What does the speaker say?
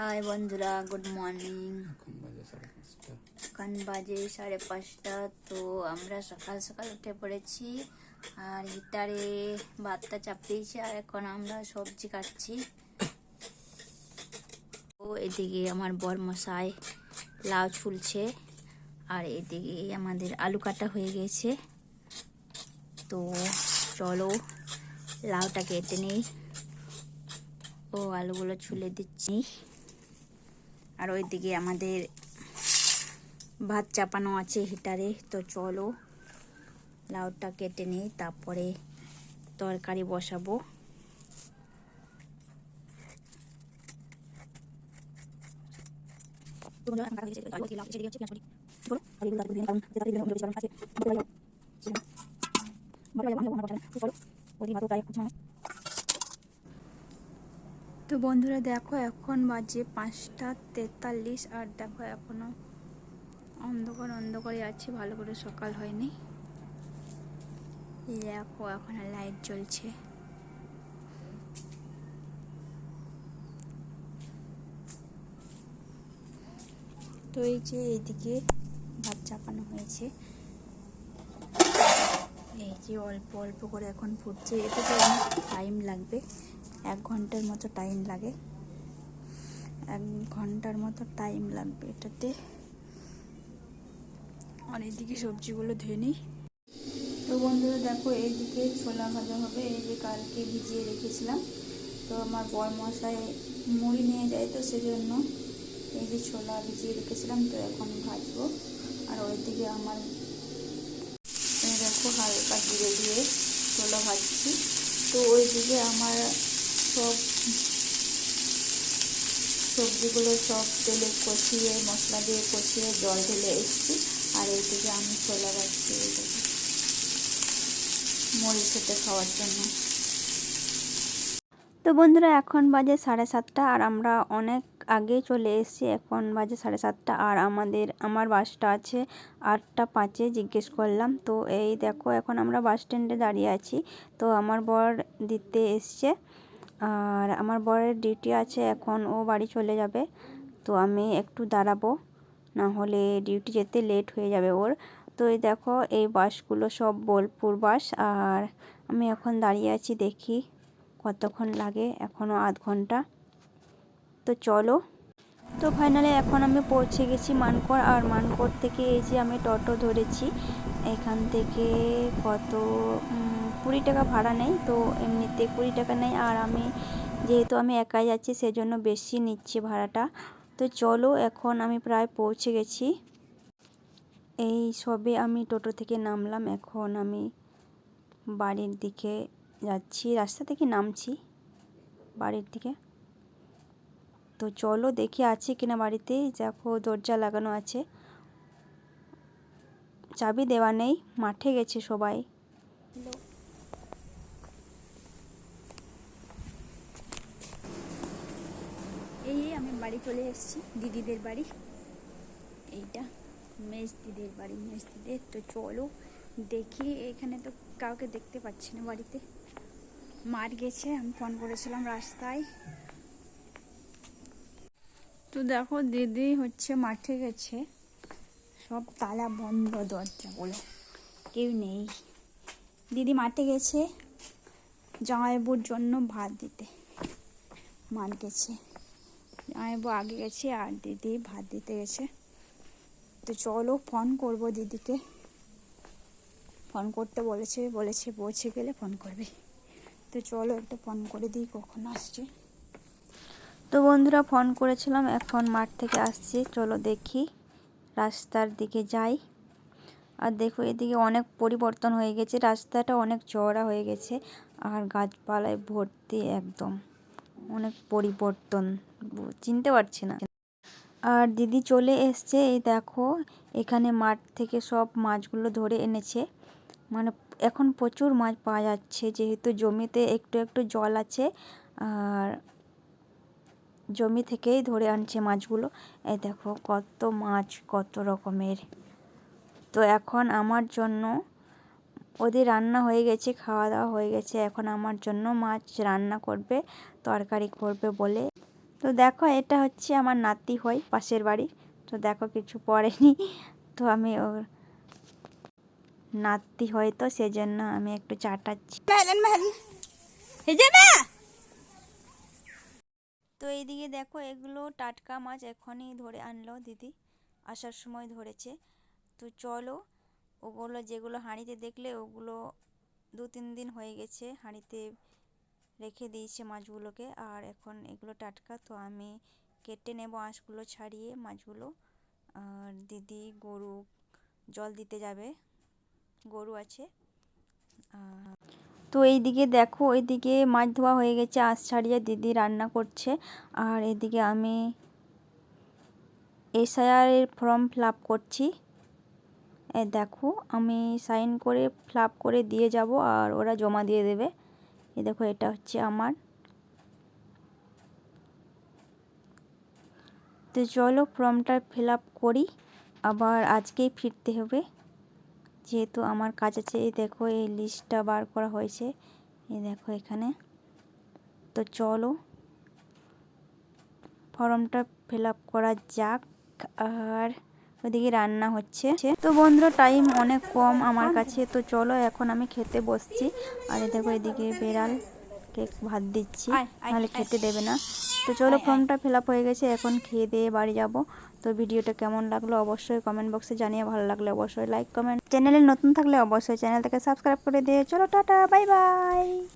High বন্ধুরা good morning. এখন বাজে সাড়ে পাঁচটা। তো আমরা সকাল সকাল উঠে পড়েছি আর হিটারে ভাতটা চাপিয়েছি আর এখন আমরা সবজি কাটছি। ও এদিকে আমার বরমশাই লাউ ছুলছে আর এদিকে আমাদের আলু কাটা হয়ে গেছে। তো চলো লাউটা কেটে নেই। ও আলুগুলো ছুলে দিচ্ছি। আর ওইদিকে আমাদের ভাত চাপানো আছে হিটারে তো চলো লাউটা কেটে নিই তারপরে তরকারি বসাবো তো বন্ধুরা দেখো এখন বাজে পাঁচটা তেতাল্লিশ আর দেখো এখনও অন্ধকার অন্ধকারে আছে, ভালো করে সকাল হয়নি। দেখো এখন লাইট জ্বলছে। তো এই যে এইদিকে ভাত চাপানো হয়েছে। এই যে অল্প অল্প করে এখন ফুটছে এটাতে অনেক টাইম লাগবে। এক ঘণ্টার মতো টাইম লাগে। এক ঘণ্টার মতো টাইম লাগবে এটাতে। আর এইদিকে সবজিগুলো ধুয়ে নিই। তো বন্ধুরা দেখো, এইদিকে ছোলা ভাজা হবে, এই যে কালকে ভিজিয়ে রেখেছিলাম। তো আমার বর মশাই মুড়ি নিয়ে যায় তো সেজন্য এই যে ছোলা ভিজিয়ে রেখেছিলাম, তো এখন ভাজবো। আর ওইদিকে আমার দেখো হালকা জিরে দিয়ে ছোলা ভাজছি। তো ওইদিকে আমার সব সবজিগুলো সব তেলে কষিয়ে, মশলা দিয়ে কষিয়ে জল ঢেলে এসছি। আর এইদিকে আমি ছোলা ভাজছি এইদিকে। মুড়ির সাথে খাওয়ার জন্য। তো বন্ধুরা, এখন বাজে সাড়ে সাতটা আর আমরা অনেক আগে চলে এসেছি। এখন বাজে সাড়ে সাতটা আর আমাদের, আমার বাসটা আছে আটটা পাঁচে জিজ্ঞেস করলাম। তো এই দেখো, এখন আমরা বাস স্ট্যান্ডে দাঁড়িয়ে আছি। তো আমার বর দিতে এসছে। আর আমার বরের ডিউটি আছে, এখন ও বাড়ি চলে যাবে। তো আমি একটু দাঁড়াবো না হলে ডিউটি যেতে লেট হয়ে যাবে ওর। তো এই দেখো, এই বাসগুলো সব বোলপুর বাস, আর আমি এখন দাঁড়িয়ে আছি দেখি কতক্ষণ লাগে এখনও আধ ঘণ্টা। তো চলো। তো ফাইনালি এখন আমি পৌঁছে গেছি মানকর, আর মানকর থেকে এই যে আমি টোটো ধরেছি, এখান থেকে কত কুড়ি টাকা ভাড়া নেই, তো এমনিতে কুড়ি টাকা নেই। আর আমি যেহেতু আমি একাই যাচ্ছি, সেজন্য বেশি নিচ্ছি ভাড়াটা। তো চলো, এখন আমি প্রায় পৌঁছে গেছি। এই সবে আমি টোটো থেকে নামলাম। এখন আমি বাড়ির দিকে যাচ্ছি। রাস্তা থেকে নামছি বাড়ির দিকে। তো চলো, দেখি আছে কিনা বাড়িতে। দেখো, দরজা লাগানো আছে। চাবি দেওয়া নেই, মাঠে গেছে সবাই এই আমি বাড়ি চলে এসেছি, দিদিদের বাড়ি। এইটা মেজ দিদির বাড়ি। মেজ দিদির তো চলো দেখি, এখানে তো কাউকে দেখতে পাচ্ছি না বাড়িতে। মার গেছে, আমি ফোন করেছিলাম রাস্তায়। তো দেখো, দিদি হচ্ছে মাঠে গেছে। সব তালা বন্ধ দরজাগুলো কেউ নেই। দিদি মাঠে গেছে, জামাইবুর জন্য ভাত দিতে। মার গেছে। জামাইবু আগে গেছি আর দিদি ভাত দিতে গেছে। তো চলো ফোন করব দিদিকে। ফোন করতে বলেছে বলেছে পৌঁছে গেলে ফোন করবে। তো চলো একটা ফোন করে দিই, কখন আসছে। তো বন্ধুরা ফোন করেছিলাম, এখন মাঠ থেকে আসছি। চলো দেখি, রাস্তার দিকে যাই। আর দেখো, এদিকে অনেক পরিবর্তন হয়ে গেছে। রাস্তাটা অনেক চওড়া হয়ে গেছে, আর গাছপালায় ভর্তি একদম। অনেক পরিবর্তন, চিনতে পারছি না। আর দিদি চলে এসছে, এই দেখো, এখানে মাঠ থেকে সব মাছগুলো ধরে এনেছে। মানে এখন প্রচুর মাছ পাওয়া যাচ্ছে, যেহেতু জমিতে একটু একটু জল আছে, আর জমি থেকেই ধরে আনছে মাছগুলো। এই দেখো, কত মাছ, কত রকমের। তো এখন আমার জন্য ওদের রান্না হয়ে গেছে খাওয়া দাওয়া হয়ে গেছে। এখন আমার জন্য মাছ রান্না করবে তরকারি করবে বলে। তো দেখো এটা হচ্ছে আমার নাতি হয় পাশের বাড়ি। তো দেখো কিছু পড়েনি তো আমি ওর নাতি হয় তো সেজন্য আমি একটু চাটাচ্ছি। তো এইদিকে দেখো এগুলো টাটকা মাছ এখনই ধরে আনলো দিদি। আসার সময় ধরেছে। তো চলো ওগুলো যেগুলো হাঁড়িতে দেখলে ওগুলো দু তিন দিন হয়ে গেছে, হাঁড়িতে রেখে দিয়েছে মাছগুলোকে। আর এখন এগুলো টাটকা, তো আমি কেটে নেব আঁশগুলো ছাড়িয়ে মাছগুলো। আর দিদি গরু জল দিতে যাবে, গরু আছে। তো এইদিকে দেখো ওইদিকে মাছ ধোয়া হয়ে গেছে, আঁশ ছাড়িয়ে দিদি রান্না করছে। আর এদিকে আমি এসআইআরের ফর্ম ফিল আপ করছি। দেখো, আমি সাইন করে, ফিল আপ করে দিয়ে যাব আর ওরা জমা দিয়ে দেবে। এ দেখো, এটা হচ্ছে আমার। তো চলো ফর্মটা ফিল আপ করি, আবার আজকেই ফিরতে হবে। যেহেতু আমার কাজ আছে, এই দেখো, এই লিস্টটা বার করা হয়েছে। এই দেখো এখানে। তো চলো, ফর্মটা ফিল আপ করা যাক, আর ওদিকে রান্না হচ্ছে। তো বন্ধুরা টাইম অনেক কম আমার কাছে। তো চলো এখন আমি খেতে বসছি। আর দেখো এদিকে বেড়াল কেক ভাত দিচ্ছি। নাহলে খেতে দেবে না। তো চলো ফর্মটা ফিল আপ হয়ে গেছে। এখন খেয়ে দিয়ে বাড়ি যাব। তো ভিডিওটা কেমন লাগল অবশ্যই কমেন্ট বক্সে জানিয়ে ভালো লাগলে অবশ্যই লাইক কমেন্ট চ্যানেলে নতুন থাকলে অবশ্যই চ্যানেলটাকে সাবস্ক্রাইব করে দিয়ে চলো টাটা বাই বাই